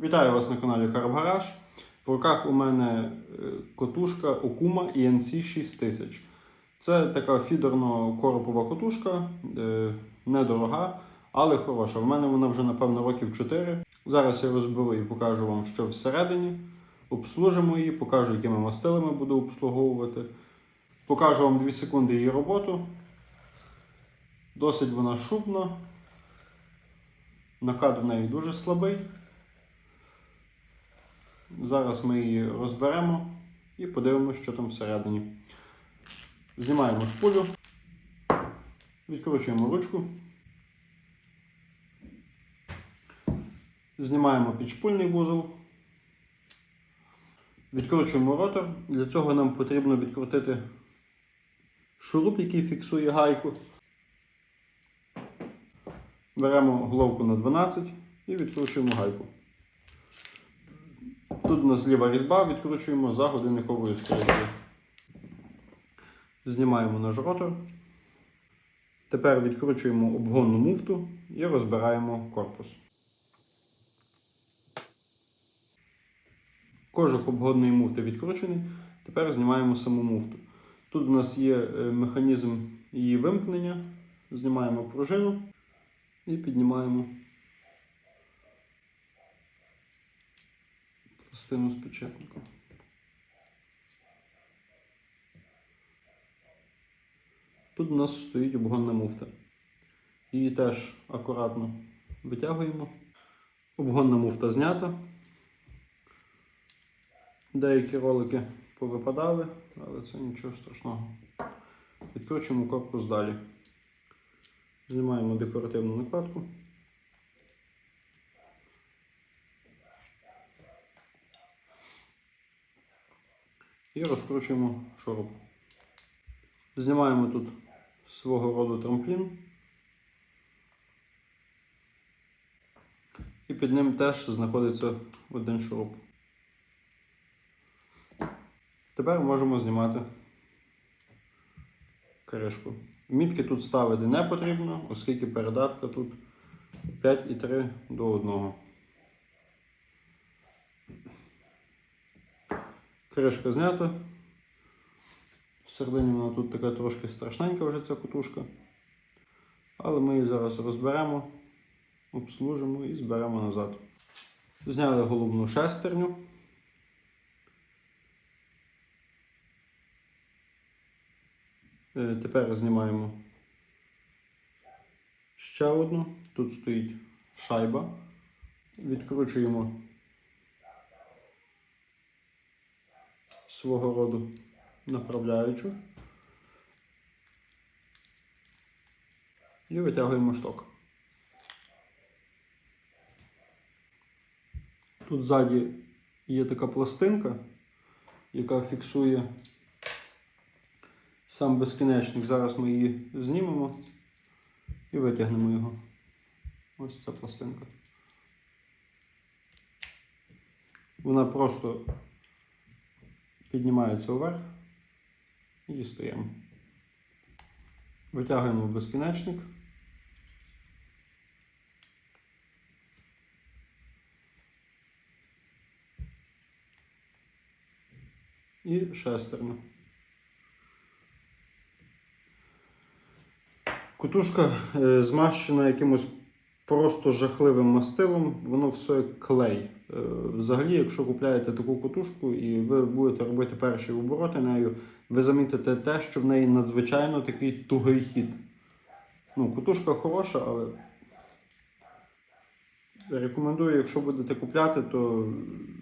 Вітаю вас на каналі Карбгараж. В руках у мене е, котушка Okuma ENC 6000. Це така фідерно-коропова котушка, е, недорога, але хороша. В мене вона вже, напевно, років 4. Зараз я розберу і покажу вам, що всередині. Обслужимо її, покажу, якими мастилами буду обслуговувати. Покажу вам 2 секунди її роботу. Досить вона шумна. Накат в неї дуже слабий. Зараз ми її розберемо і подивимося, що там всередині. Знімаємо шпулю, відкручуємо ручку, знімаємо підшпульний вузол, відкручуємо ротор. Для цього нам потрібно відкрутити шуруп, який фіксує гайку. Беремо головку на 12 і відкручуємо гайку. Тут у нас ліва різьба, відкручуємо за годинниковою стрілкою. Знімаємо наш ротор. Тепер відкручуємо обгонну муфту і розбираємо корпус. Кожух обгонної муфти відкручений. Тепер знімаємо саму муфту. Тут у нас є е, механізм її вимкнення. Знімаємо пружину і піднімаємо з підшипником. Тут у нас стоїть обгонна муфта. Її теж акуратно витягуємо. Обгонна муфта знята. Деякі ролики повипадали, але це нічого страшного. Відкручуємо корпус далі. Знімаємо декоративну накладку. І розкручуємо шуруп. Знімаємо тут свого роду трамплін. І під ним теж знаходиться один шуруп. Тепер можемо знімати кришку. Мітки тут ставити не потрібно, оскільки передатка тут 5,3 до 1. Кришка знята. Всередині вона тут така трошки страшненька вже ця кутушка. Але ми її зараз розберемо, обслужимо і зберемо назад. Зняли головну шестерню. Е, Тепер знімаємо ще одну. Тут стоїть шайба. Відкручуємо свого роду направляючу. І витягуємо шток. Тут ззаді є така пластинка, яка фіксує сам безкінечник. Зараз ми її знімемо і витягнемо його. Ось ця пластинка. Вона просто піднімається вверх і дістаємо. Витягуємо безкінечник. І шестерню. Кутушка е, змащена якимось просто жахливим мастилом, воно все клей. Е, Взагалі, якщо купляєте таку кутушку і ви будете робити перші обороти нею, ви замітите те, що в неї надзвичайно такий тугий хід. Ну, кутушка хороша, але рекомендую, якщо будете купляти, то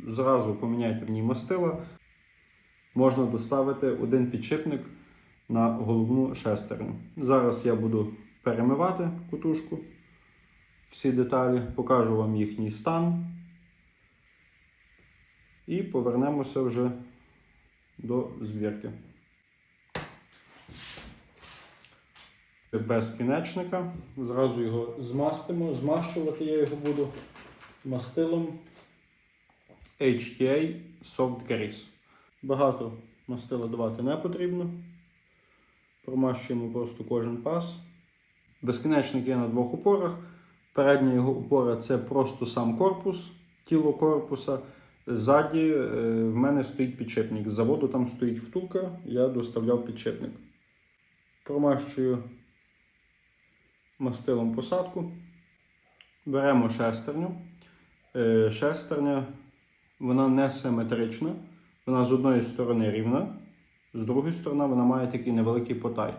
зразу поміняйте в ній мастила. Можна доставити один підшипник на головну шестерню. Зараз я буду перемивати кутушку, всі деталі, покажу вам їхній стан. І повернемося вже до звірки. Без кінечника. Зразу його змастимо. Змащувати я його буду мастилом HTA Soft Grease. Багато мастила давати не потрібно. Промащуємо просто кожен пас. Безкінечник є на двох упорах. Передня його упора це просто сам корпус, тіло корпуса. Ззаді е, в мене стоїть підшипник. З заводу там стоїть втулка, я доставляв підшипник. Промащую мастилом посадку. Беремо шестерню. Е, Шестерня вона не симетрична. Вона з одної сторони рівна, з другої сторони вона має такий невеликий потай.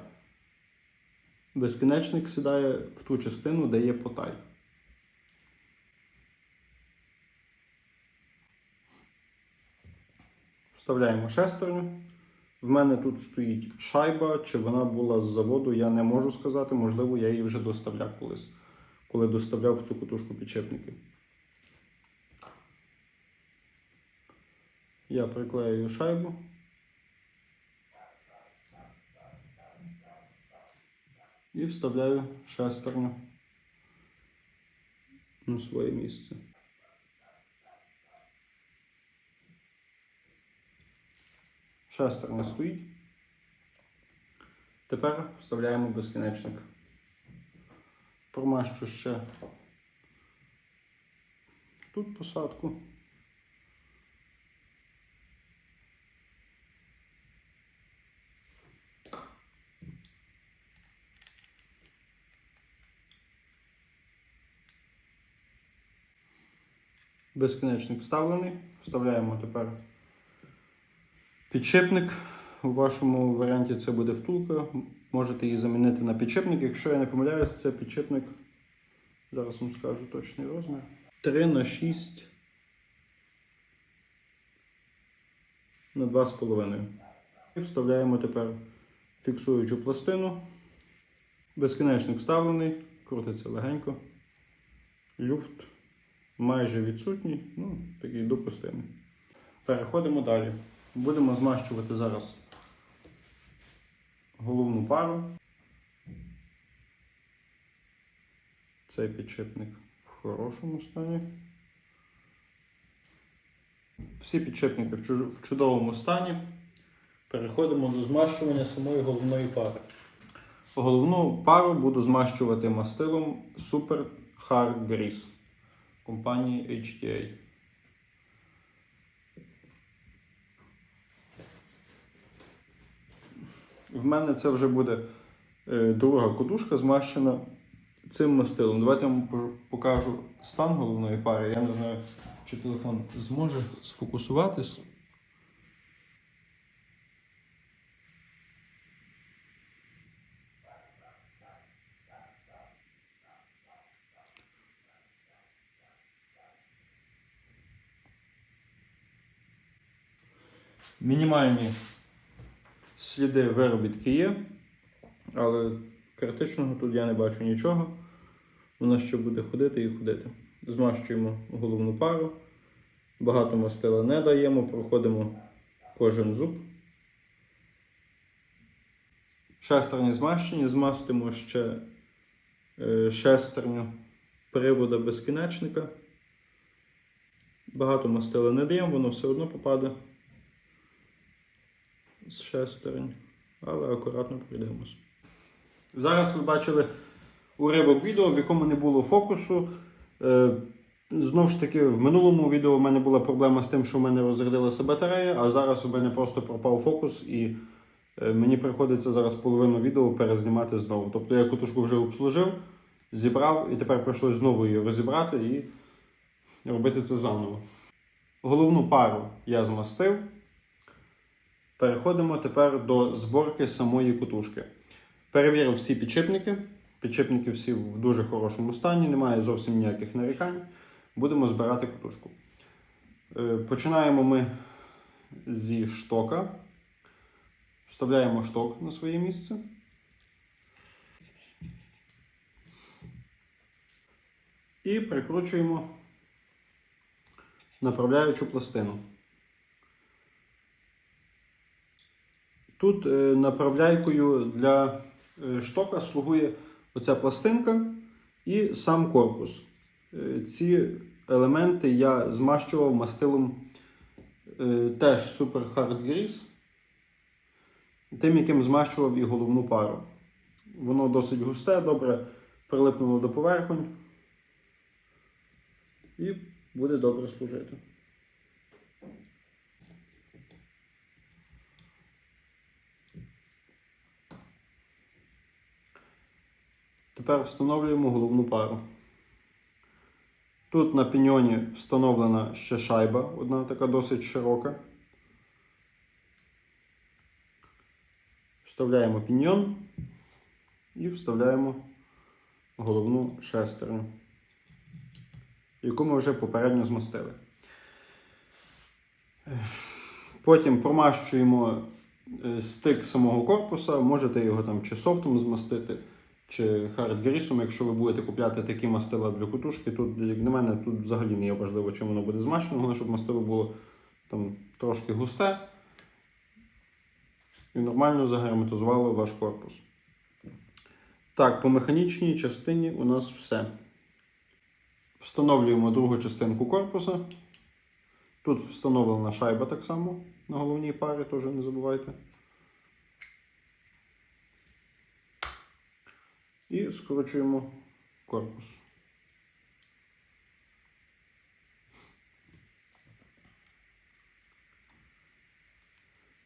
Безкінечник сідає в ту частину, де є потай. Вставляємо шестерню. В мене тут стоїть шайба, чи вона була з заводу, я не можу сказати. Можливо, я її вже доставляв колись, коли доставляв в цю катушку підчепники. Я приклею шайбу. І вставляю шестерню на своє місце. Шестерня стоїть. Тепер вставляємо безкінечник. Промащу ще тут посадку. Безкінечник вставлений. Вставляємо тепер підшипник. У вашому варіанті це буде втулка. Можете її замінити на підшипник. Якщо я не помиляюсь, це підшипник. Зараз вам скажу точний розмір. 3 на 6 на 2,5. І вставляємо тепер фіксуючу пластину. Безкінечник вставлений, крутиться легенько. Люфт майже відсутній, ну, такий допустимий. Переходимо далі. Будемо змащувати зараз головну пару. Цей підшипник в хорошому стані. Всі підшипники в чудовому стані. Переходимо до змащування самої головної пари. Головну пару буду змащувати мастилом Super Hard Grease компанії HTA. В мене це вже буде е, друга кодушка змащена цим мастилом. Давайте я вам покажу стан головної пари. Я не знаю, чи телефон зможе сфокусуватись. Мінімальні сліди виробітки є, але критичного тут я не бачу нічого. Вона ще буде ходити і ходити. Змащуємо головну пару. Багато мастила не даємо, проходимо кожен зуб. Шестерні змащені, змастимо ще е, шестерню привода безкінечника. Багато мастила не даємо, воно все одно попаде з шестерень, але акуратно пройдемось. Зараз ви бачили уривок відео, в якому не було фокусу. Е, Знову ж таки, в минулому відео в мене була проблема з тим, що в мене розрядилася батарея, а зараз у мене просто пропав фокус і е, мені приходиться зараз половину відео перезнімати знову. Тобто я кутушку вже обслужив, зібрав і тепер прийшлося знову її розібрати і робити це заново. Головну пару я змастив. Переходимо тепер до зборки самої кутушки. Перевірив всі підшипники. Підшипники всі в дуже хорошому стані, немає зовсім ніяких нарікань. Будемо збирати кутушку. Е, Починаємо ми зі штока. Вставляємо шток на своє місце. І прикручуємо направляючу пластину. Тут е, направляйкою для е, штока слугує оця пластинка і сам корпус. Е, ці елементи я змащував мастилом теж Super Hard Grease, тим, яким змащував і головну пару. Воно досить густе, добре прилипнуло до поверхонь. І буде добре служити. Тепер встановлюємо головну пару. Тут на піньйоні встановлена ще шайба, одна така досить широка. Вставляємо піньйон і вставляємо головну шестерню, яку ми вже попередньо змастили. Потім промащуємо е, стик самого корпуса, можете його там чи софтом змастити, чи хардгрісом, якщо ви будете купляти такі мастила для кутушки. Тут, як на мене, тут взагалі не є важливо, чим воно буде змащено, головне, щоб мастило було там трошки густе і нормально загерметизувало ваш корпус. Так, по механічній частині у нас все. Встановлюємо другу частинку корпуса. Тут встановлена шайба так само на головній парі, теж не забувайте. І скручуємо корпус.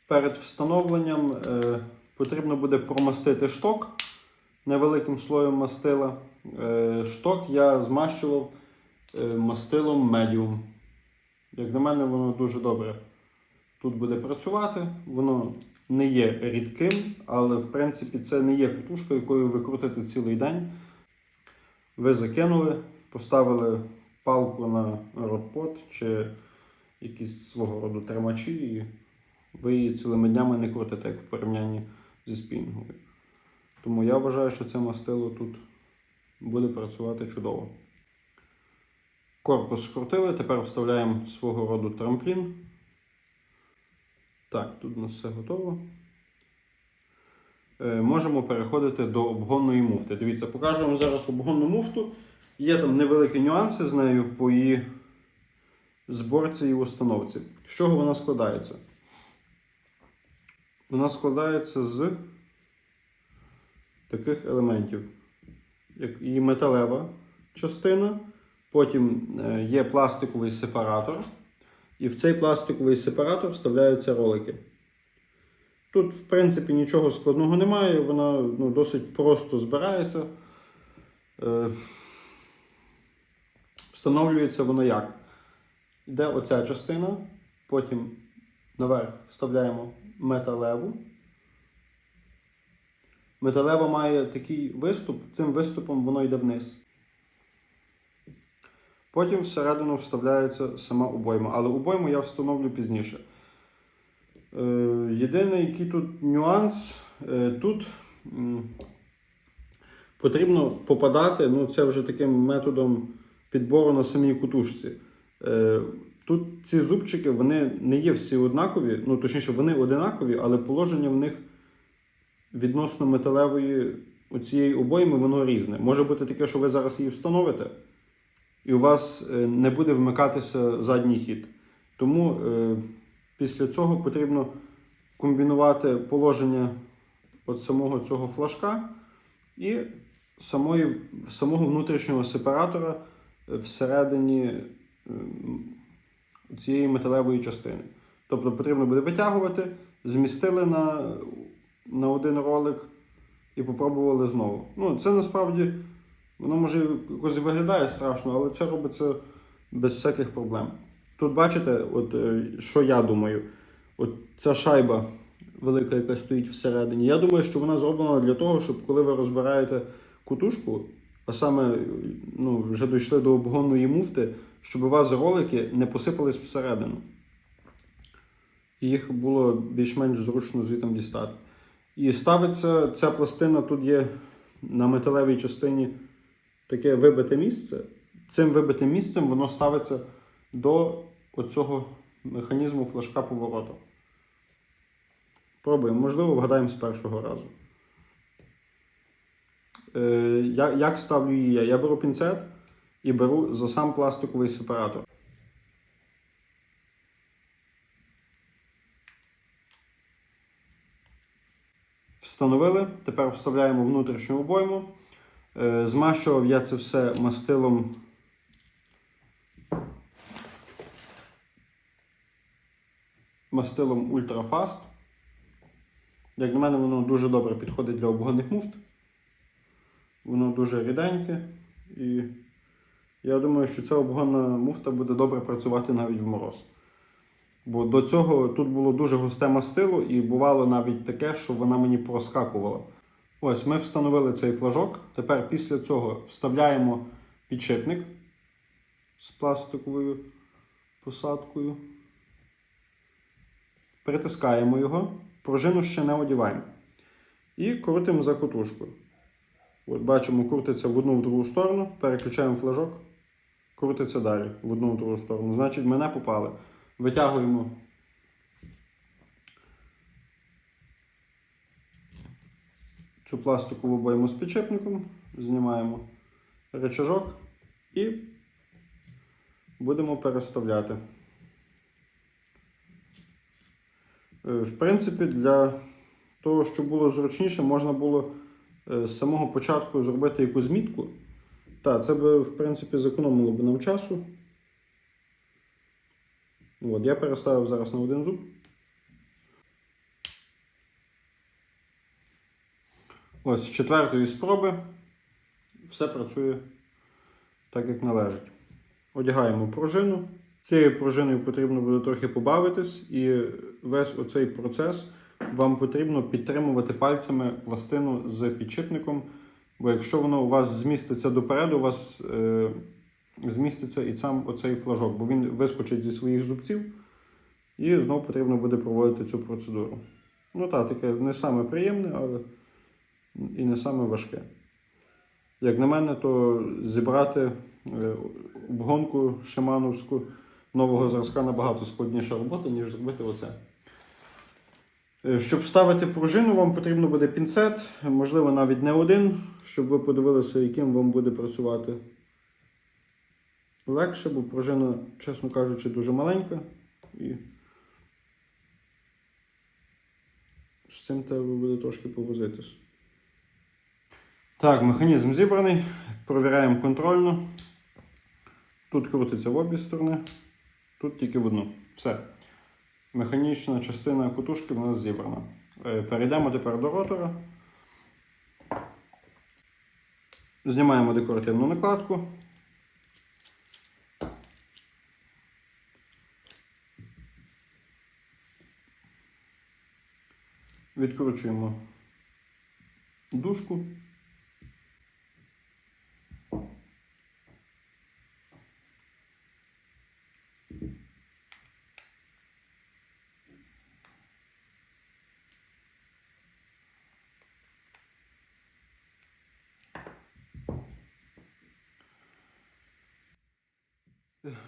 Перед встановленням е, потрібно буде промастити шток невеликим слоєм мастила. Е, шток я змащував е, мастилом медіум. Як на мене, воно дуже добре тут буде працювати. Воно не є рідким, але в принципі це не є катушка, якою ви крутите цілий день. Ви закинули, поставили палку на родпот чи якісь свого роду тримачі, і ви її цілими днями не крутите, як в порівнянні зі спінговою. Тому я вважаю, що це мастило тут буде працювати чудово. Корпус скрутили, тепер вставляємо свого роду трамплін. Так, тут у нас все готово. Е, можемо переходити до обгонної муфти. Дивіться, покажу вам зараз обгонну муфту. Є там невеликі нюанси з нею по її зборці і установці. З чого вона складається? Вона складається з таких елементів, як і металева частина. Потім е, є пластиковий сепаратор. І в цей пластиковий сепаратор вставляються ролики. Тут, в принципі, нічого складного немає, вона ну, досить просто збирається. Е, Встановлюється воно як? Йде оця частина, потім наверх вставляємо металеву. Металева має такий виступ, цим виступом воно йде вниз. Потім всередину вставляється сама обойма, але обойму я встановлю пізніше. Е, єдиний який тут нюанс, е, тут потрібно попадати, ну це вже таким методом підбору на самій кутушці. Е, тут ці зубчики вони не є всі однакові, ну точніше, вони одинакові, але положення в них відносно металевої оцієї обойми воно різне. Може бути таке, що ви зараз її встановите і у вас е, не буде вмикатися задній хід. Тому е, після цього потрібно комбінувати положення от самого цього флажка і самої, самого внутрішнього сепаратора всередині е, цієї металевої частини. Тобто потрібно буде витягувати, змістили на, на один ролик і попробували знову. Ну, це насправді. Воно може якось виглядає страшно, але це робиться без всяких проблем. Тут бачите, от, е, що я думаю, от ця шайба велика, яка стоїть всередині. Я думаю, що вона зроблена для того, щоб коли ви розбираєте кутушку, а саме ну, вже дійшли до обгонної муфти, щоб у вас ролики не посипались всередину. І їх було більш-менш зручно звітом дістати. І ставиться ця пластина, тут є на металевій частині таке вибите місце. Цим вибитим місцем воно ставиться до оцього механізму флажка повороту. Пробуємо, можливо, вгадаємо з першого разу. Е, я, як ставлю її я? Я беру пінцет і беру за сам пластиковий сепаратор. Встановили, тепер вставляємо внутрішню обойму. Е, змащував я це все мастилом. Мастилом ультрафаст. Як на мене, воно дуже добре підходить для обгонних муфт. Воно дуже ріденьке. І я думаю, що ця обгонна муфта буде добре працювати навіть в мороз. Бо до цього тут було дуже густе мастило, і бувало навіть таке, що вона мені проскакувала. Ось ми встановили цей флажок. Тепер після цього вставляємо підшипник з пластиковою посадкою. Притискаємо його, пружину ще не одіваємо. І крутимо за котушкою. От бачимо, крутиться в одну в другу сторону, переключаємо флажок, крутиться далі в одну в другу сторону. Значить, ми не попали. Витягуємо цю пластикову обойму з підшипником, знімаємо рычажок і будемо переставляти. Е, В принципі, для того, щоб було зручніше, можна було е, з самого початку зробити якусь мітку. Так, це би, в принципі, зекономило б нам часу. От, я переставив зараз на один зуб. Ось з четвертої спроби все працює так, як належить. Одягаємо пружину. Цією пружиною потрібно буде трохи побавитись, і весь оцей процес вам потрібно підтримувати пальцями пластину з підшипником. Бо якщо воно у вас зміститься допереду, у вас е, зміститься і сам оцей флажок, бо він вискочить зі своїх зубців, і знову потрібно буде проводити цю процедуру. Ну так, таке не саме приємне, але і не саме важке. Як на мене, то зібрати е, обгонку шимановську нового зразка набагато складніша робота, ніж зробити оце. Е, Щоб вставити пружину, вам потрібно буде пінцет, можливо, навіть не один, щоб ви подивилися, яким вам буде працювати легше, бо пружина, чесно кажучи, дуже маленька. І з цим треба буде трошки повозитись. Так, механізм зібраний. Провіряємо контрольно. Тут крутиться в обі сторони, тут тільки в одну. Все. Механічна частина кутушки в нас зібрана. Е, Перейдемо тепер до ротора. Знімаємо декоративну накладку. Відкручуємо дужку.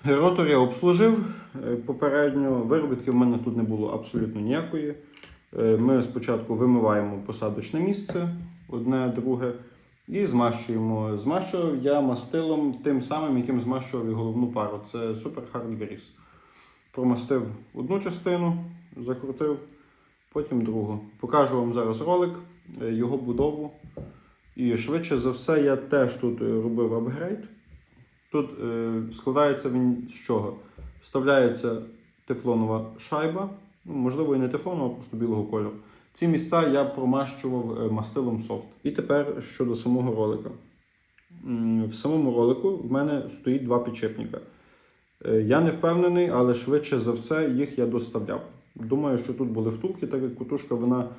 Ротор я обслужив. Е, Попередньо виробітки в мене тут не було абсолютно ніякої. Е, Ми спочатку вимиваємо посадочне місце, одне, друге, і змащуємо. Змащував я мастилом тим самим, яким змащував і головну пару. Це Super Hard Grease. Промастив одну частину, закрутив, потім другу. Покажу вам зараз ролик, е, його будову. І швидше за все, я теж тут робив апгрейд. Тут е, складається він з чого? Вставляється тефлонова шайба, ну, можливо, і не тефлонова, а просто білого кольору. Ці місця я промащував е, мастилом софт. І тепер щодо самого ролика. В самому ролику в мене стоїть два підшипника. Е, Я не впевнений, але швидше за все їх я доставляв. Думаю, що тут були втулки, так як кутушка вона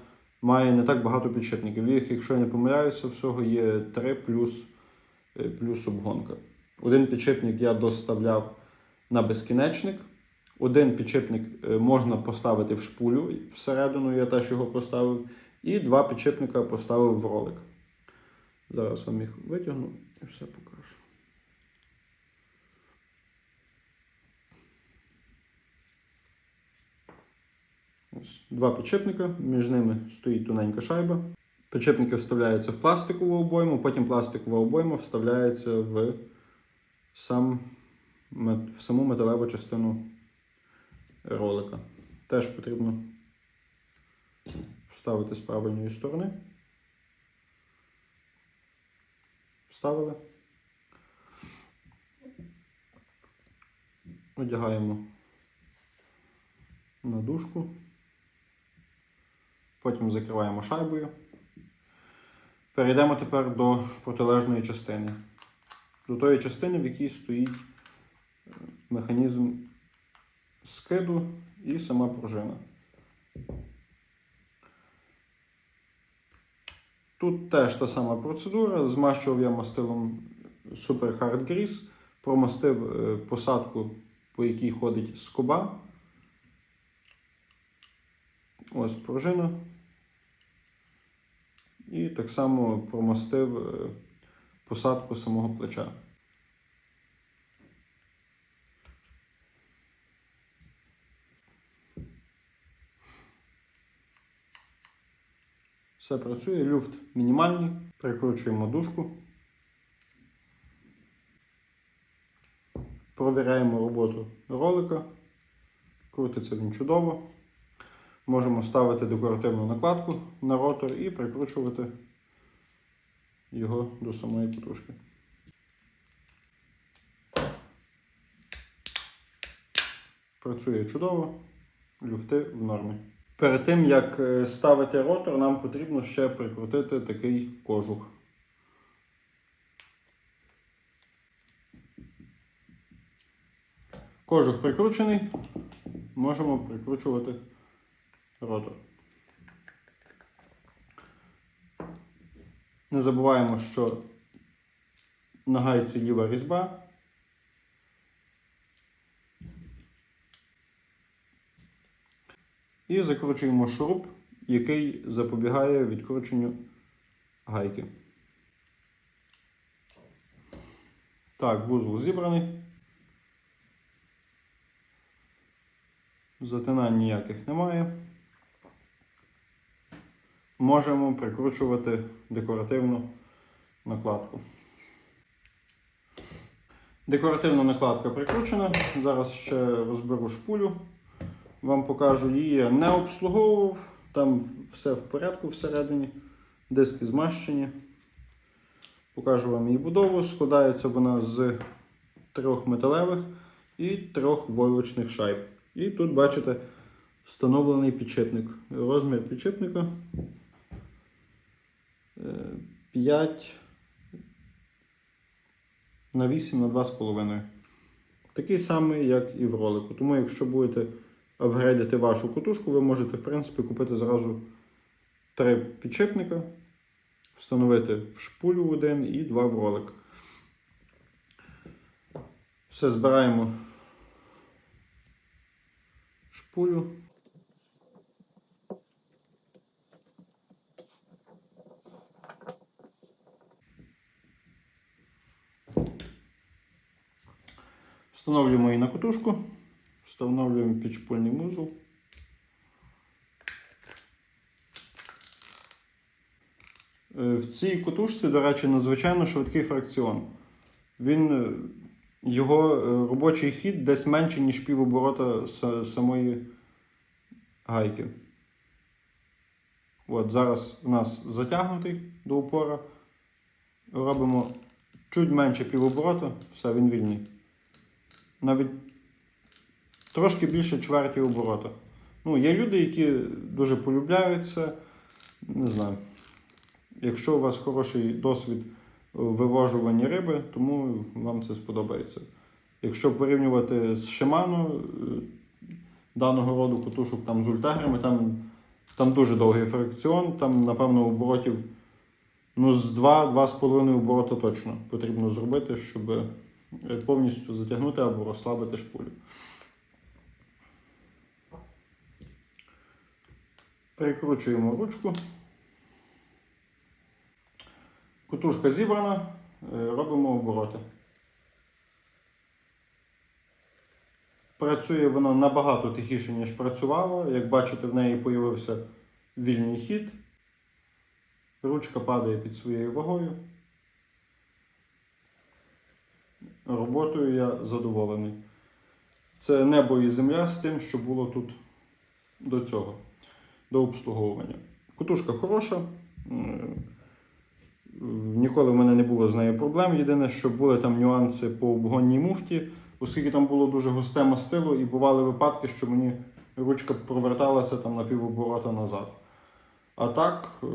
має не так багато підшипників. Їх, якщо я не помиляюся, всього є 3 плюс, плюс обгонка. Один підшипник я доставляв на безкінечник. Один підшипник е, можна поставити в шпулю всередину, я теж його поставив. І два підшипника поставив в ролик. Зараз вам їх витягну і все покажу. Ось два підшипника, між ними стоїть тоненька шайба. Підшипники вставляються в пластикову обойму, потім пластикова обойма вставляється в, сам, в саму металеву частину ролика. Теж потрібно вставити з правильної сторони. Вставили. Одягаємо на дужку. Потім закриваємо шайбою. Перейдемо тепер до протилежної частини. До тої частини, в якій стоїть е, механізм скиду і сама пружина. Тут теж та сама процедура. Змащував я мастилом Super Hard Grease, промастив е, посадку, по якій ходить скоба. Ось пружина. І так само промастив е, посадку самого плеча. Все працює, люфт мінімальний. Прикручуємо дужку. Провіряємо роботу ролика. Крутиться він чудово. Можемо ставити декоративну накладку на ротор і прикручувати його до самої катушки. Працює чудово, люфти в нормі. Перед тим як е, ставити ротор, нам потрібно ще прикрутити такий кожух. Кожух прикручений, можемо прикручувати ротор. Не забуваємо, що на гайці ліва різьба. І закручуємо шуруп, який запобігає відкрученню гайки. Так, вузол зібраний. Затинань ніяких немає. Можемо прикручувати декоративну накладку. Декоративна накладка прикручена. Зараз ще розберу шпулю. Вам покажу її я не обслуговував. Там все в порядку всередині. Диски змащені. Покажу вам її будову. Складається вона з трьох металевих і трьох войлочних шайб. І тут бачите встановлений підшипник. Розмір підшипника е, 5 на 8 на 2,5. Такий самий, як і в ролику. Тому, якщо будете апгрейдити вашу кутушку, ви можете, в принципі, купити зразу три підшипника, встановити в шпулю один і два в ролик. Все збираємо шпулю. Встановлюємо її на катушку, встановлюємо підшпульний музол. Е, В цій катушці, до речі, надзвичайно швидкий фракціон. Він, е, його е, робочий хід десь менше, ніж півоборота са- самої гайки. От, зараз у нас затягнутий до упора. Робимо чуть менше півоборота, все, він вільний. Навіть трошки більше чверті оборота. Ну, є люди, які дуже полюбляють це. Не знаю. Якщо у вас хороший досвід у вивожуванні риби, тому вам це сподобається. Якщо порівнювати з Shimano, е, даного роду катушок там з ультеграми, там, там дуже довгий фрикціон, там, напевно, оборотів ну, з 2-2,5 оборота точно потрібно зробити, щоб е, повністю затягнути або розслабити шпулю. Перекручуємо ручку. Кутушка зібрана, е, робимо обороти. Працює вона набагато тихіше, ніж працювала. Як бачите, в неї з'явився вільний хід. Ручка падає під своєю вагою. Роботою я задоволений. Це небо і земля з тим, що було тут до цього, до обслуговування. Кутушка хороша. Ніколи в мене не було з нею проблем. Єдине, що були там нюанси по обгонній муфті, оскільки там було дуже густе мастило, і бували випадки, що мені ручка проверталася там на півоборота назад. А так, е,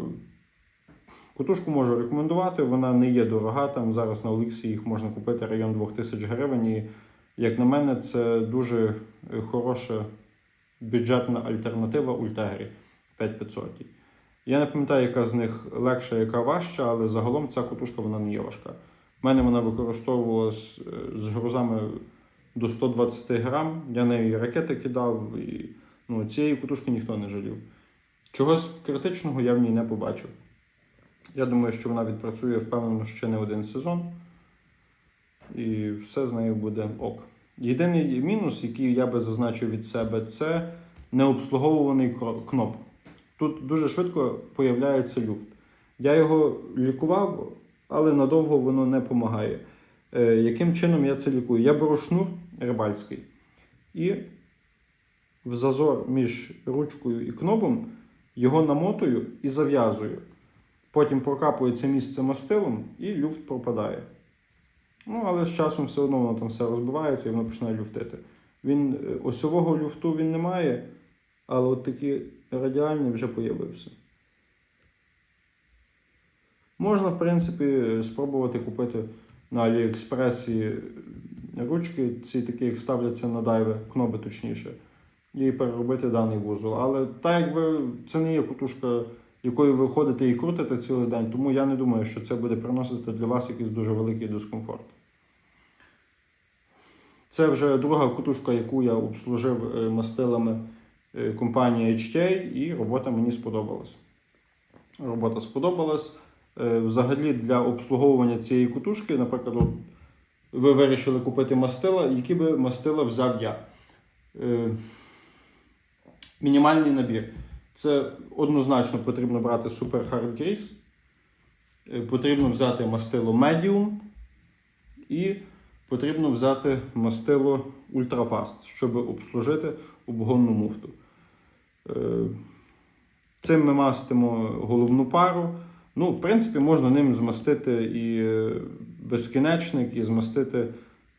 котушку можу рекомендувати, вона не є дорога. Там зараз на Олексі їх можна купити район 2000 гривень. І, як на мене, це дуже е, хороша бюджетна альтернатива Ультегрі 5500. Я не пам'ятаю, яка з них легша, яка важча, але загалом ця котушка вона не є важка. У мене вона використовувалась е, з грузами до 120 грам. Я нею ракети кидав, і ну, цієї котушки ніхто не жалів. Чогось критичного я в ній не побачив. Я думаю, що вона відпрацює впевнено ще не один сезон, і все з нею буде ок. Єдиний мінус, який я би зазначив від себе, це необслуговуваний кноп. Тут дуже швидко появляється люфт. Я його лікував, але надовго воно не допомагає. Е, яким чином я це лікую? Я беру шнур рибальський і в зазор між ручкою і кнопом його намотую і зав'язую. Потім прокапую це місце мастилом і люфт пропадає. Ну, але з часом все одно воно там все розбивається і воно починає люфтити. Він е, осьового люфту він не має, але от такі радіальні вже появився. Можна, в принципі, спробувати купити на Аліекспресі ручки, ці такі, як ставляться на дайви, кноби точніше, і переробити даний вузол. Але так якби це не є кутушка, якою ви ходите і крутите цілий день, тому я не думаю, що це буде приносити для вас якийсь дуже великий дискомфорт. Це вже друга кутушка, яку я обслужив е, мастилами компанії HTA, і робота мені сподобалась. Робота сподобалась. Е, Взагалі для обслуговування цієї кутушки, наприклад, ви вирішили купити мастила, які би мастила взяв я. Е, Мінімальний набір. Це однозначно потрібно брати Super Hard Grease. Е, Потрібно взяти мастило Medium і потрібно взяти мастило Ultrafast, щоб обслужити обгонну муфту. Е, Цим ми мастимо головну пару. Ну, в принципі, можна ним змастити і е, безкінечник, і змастити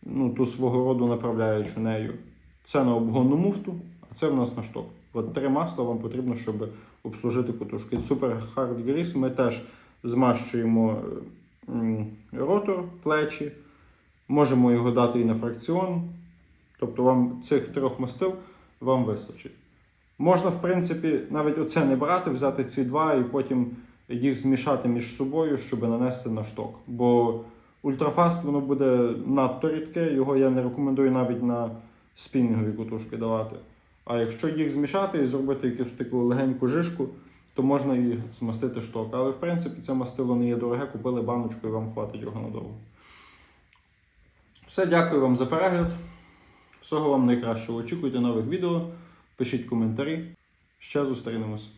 ну, ту свого роду направляючу нею. Це на обгонну муфту, а це в нас на шток. От три масла вам потрібно, щоб обслужити кутушки. Super Hard Grease ми теж змащуємо ротор, плечі, можемо його дати і на фракціон. Тобто вам цих трьох мастил вам вистачить. Можна, в принципі, навіть оце не брати, взяти ці два і потім їх змішати між собою, щоб нанести на шток. Бо ультрафаст воно буде надто рідке, його я не рекомендую навіть на спінінгові кутушки давати. А якщо їх змішати і зробити якусь таку легеньку жишку, то можна і змастити шток. Але в принципі це мастило не є дороге, купили баночку і вам хватить його надовго. Все, дякую вам за перегляд. Всього вам найкращого. Очікуйте нових відео, пишіть коментарі. Ще зустрінемось.